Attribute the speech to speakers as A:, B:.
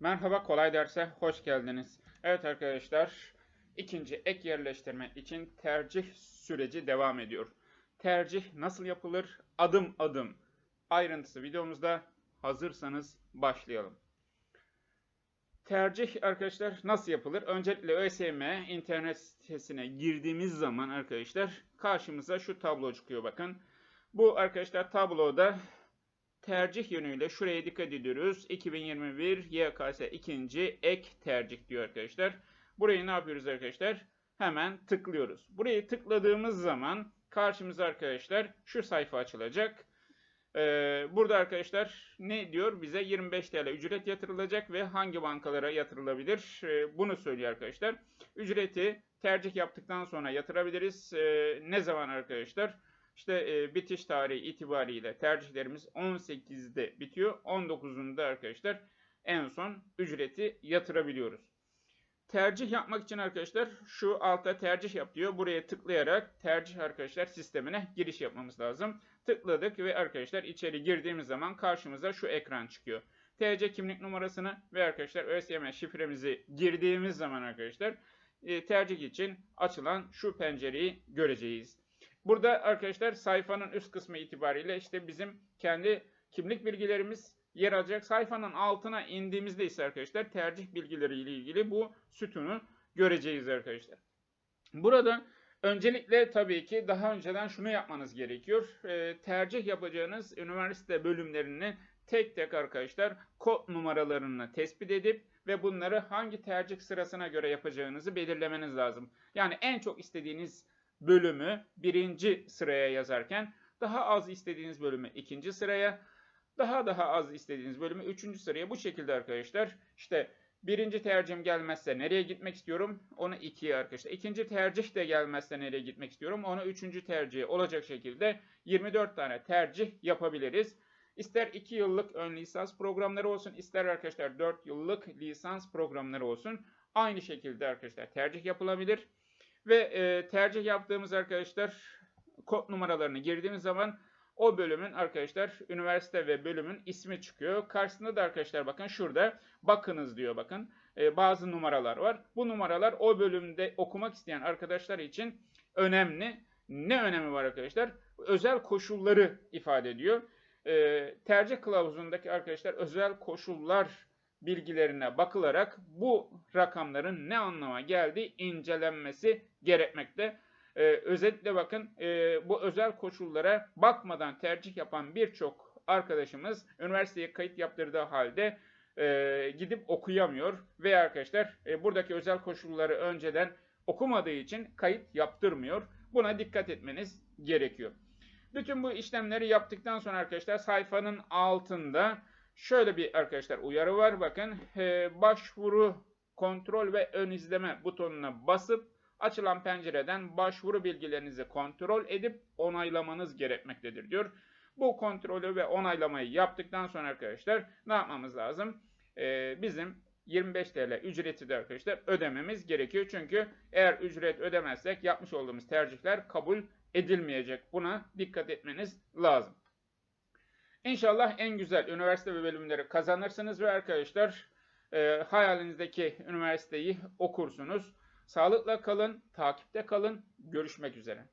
A: Merhaba, kolay derse hoş geldiniz. Evet arkadaşlar, ikinci ek yerleştirme için tercih süreci devam ediyor. Tercih nasıl yapılır? Adım adım ayrıntısı videomuzda. Hazırsanız başlayalım. Tercih arkadaşlar nasıl yapılır? Öncelikle ÖSYM internet sitesine girdiğimiz zaman arkadaşlar karşımıza şu tablo çıkıyor bakın. Bu arkadaşlar tabloda tercih yönüyle şuraya dikkat ediyoruz. 2021 YKS 2. ek tercih diyor arkadaşlar. Burayı ne yapıyoruz arkadaşlar? Hemen tıklıyoruz. Burayı tıkladığımız zaman karşımıza arkadaşlar şu sayfa açılacak. Ee, burada arkadaşlar ne diyor? Bize 25 TL ücret yatırılacak ve hangi bankalara yatırılabilir? Ee, bunu söylüyor arkadaşlar. Ücreti tercih yaptıktan sonra yatırabiliriz. Ee, ne zaman arkadaşlar? İşte e, bitiş tarihi itibariyle tercihlerimiz 18'de bitiyor. 19'unda arkadaşlar en son ücreti yatırabiliyoruz. Tercih yapmak için arkadaşlar şu altta tercih yap diyor. Buraya tıklayarak tercih arkadaşlar sistemine giriş yapmamız lazım. Tıkladık ve arkadaşlar içeri girdiğimiz zaman karşımıza şu ekran çıkıyor. TC kimlik numarasını ve arkadaşlar ÖSYM şifremizi girdiğimiz zaman arkadaşlar e, tercih için açılan şu pencereyi göreceğiz. Burada arkadaşlar sayfanın üst kısmı itibariyle işte bizim kendi kimlik bilgilerimiz yer alacak. Sayfanın altına indiğimizde ise arkadaşlar tercih bilgileri ile ilgili bu sütunu göreceğiz arkadaşlar. Burada öncelikle tabii ki daha önceden şunu yapmanız gerekiyor. E, tercih yapacağınız üniversite bölümlerini tek tek arkadaşlar kod numaralarını tespit edip ve bunları hangi tercih sırasına göre yapacağınızı belirlemeniz lazım. Yani en çok istediğiniz bölümü birinci sıraya yazarken daha az istediğiniz bölümü ikinci sıraya, daha daha az istediğiniz bölümü üçüncü sıraya bu şekilde arkadaşlar. İşte birinci tercihim gelmezse nereye gitmek istiyorum? Onu ikiye arkadaşlar. İkinci tercih de gelmezse nereye gitmek istiyorum? Onu üçüncü tercihi olacak şekilde 24 tane tercih yapabiliriz. İster 2 yıllık ön lisans programları olsun, ister arkadaşlar 4 yıllık lisans programları olsun. Aynı şekilde arkadaşlar tercih yapılabilir. Ve e, tercih yaptığımız arkadaşlar kod numaralarını girdiğimiz zaman o bölümün arkadaşlar üniversite ve bölümün ismi çıkıyor. Karşısında da arkadaşlar bakın şurada bakınız diyor bakın. E, bazı numaralar var. Bu numaralar o bölümde okumak isteyen arkadaşlar için önemli. Ne önemi var arkadaşlar? Özel koşulları ifade ediyor. E, tercih kılavuzundaki arkadaşlar özel koşullar bilgilerine bakılarak bu rakamların ne anlama geldiği incelenmesi gerekmekte. Ee, özetle bakın e, bu özel koşullara bakmadan tercih yapan birçok arkadaşımız üniversiteye kayıt yaptırdığı halde e, gidip okuyamıyor ve arkadaşlar e, buradaki özel koşulları önceden okumadığı için kayıt yaptırmıyor. Buna dikkat etmeniz gerekiyor. Bütün bu işlemleri yaptıktan sonra arkadaşlar sayfanın altında Şöyle bir arkadaşlar uyarı var. Bakın e, başvuru kontrol ve ön izleme butonuna basıp açılan pencereden başvuru bilgilerinizi kontrol edip onaylamanız gerekmektedir diyor. Bu kontrolü ve onaylamayı yaptıktan sonra arkadaşlar ne yapmamız lazım? E, bizim 25 TL ücreti de arkadaşlar ödememiz gerekiyor. Çünkü eğer ücret ödemezsek yapmış olduğumuz tercihler kabul edilmeyecek. Buna dikkat etmeniz lazım. İnşallah en güzel üniversite ve bölümleri kazanırsınız ve arkadaşlar e, hayalinizdeki üniversiteyi okursunuz. Sağlıkla kalın, takipte kalın. Görüşmek üzere.